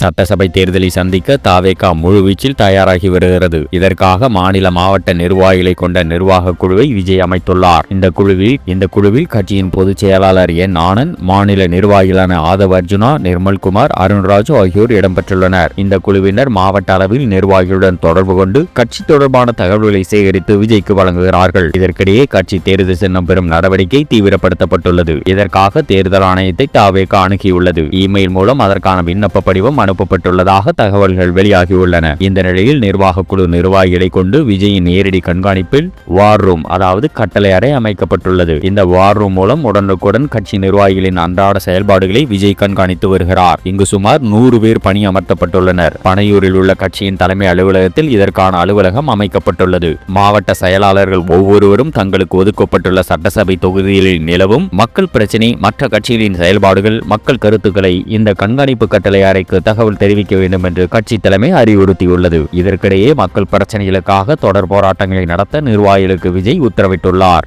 சட்டசபை தேர்தலை சந்திக்க தாவேகா முழுவீச்சில் தயாராகி வருகிறது. இதற்காக மாநில மாவட்ட நிர்வாகிகளை கொண்ட நிர்வாக குழுவை விஜய் அமைத்துள்ளார். இந்த குழுவில் இந்த குழுவில் கட்சியின் பொதுச் செயலாளர் என் ஆனந்த் மாநில நிர்வாகிகளான ஆதவ் அர்ஜுனா நிர்மல்குமார் அருண்ராஜு ஆகியோர் இடம்பெற்றுள்ளனர் இந்த குழுவினர் மாவட்ட அளவில் நிர்வாகிகளுடன் தொடர்பு கொண்டு கட்சி தொடர்பான தகவல்களை சேகரித்து விஜய்க்கு வழங்குகிறார்கள். இதற்கிடையே கட்சி தேர்தல் சின்னம் பெறும் நடவடிக்கை தீவிரப்படுத்தப்பட்டுள்ளது. இதற்காக தேர்தல் ஆணையத்தை தாவேகா அணுகியுள்ளது. இமெயில் மூலம் அதற்கான விண்ணப்ப படிவம் அனுப்பப்பட்டுள்ளதாக தகவல்கள் வெளியாகியுள்ளன. இந்த நிலையில் நிர்வாக குழு நிர்வாகிகளை கொண்டு விஜயின் நேரடி கண்காணிப்பில் வார் ரூம் அதாவது கட்டளை அறை அமைக்கப்பட்டுள்ளது. இந்த வார் ரூம் மூலம் உடனுக்குடன் கட்சி நிர்வாகிகளின் அன்றாட செயல்பாடுகளை விஜய் கண்காணித்து வருகிறார். இங்கு சுமார் நூறு பேர் பணி அமர்த்தப்பட்டுள்ளனர். பனையூரில் உள்ள கட்சியின் தலைமை அலுவலகத்தில் இதற்கான அலுவலகம் அமைக்கப்பட்டுள்ளது. மாவட்ட செயலாளர்கள் ஒவ்வொருவரும் தங்களுக்கு ஒதுக்கப்பட்டுள்ள சட்டசபை தொகுதிகளில் நிலவும் மக்கள் பிரச்சினை மற்ற கட்சிகளின் செயல்பாடுகள் மக்கள் கருத்துக்களை இந்த கண்காணிப்பு கட்டளை அறைக்கு தகவல் தெரிவிக்க வேண்டும் என்று கட்சி தலைமை அறிவுறுத்தியுள்ளது. இதற்கிடையே மக்கள் பிரச்சனைகளுக்காக தொடர் போராட்டங்களை நடத்த நிர்வாகிகளுக்கு விஜய் உத்தரவிட்டுள்ளார்.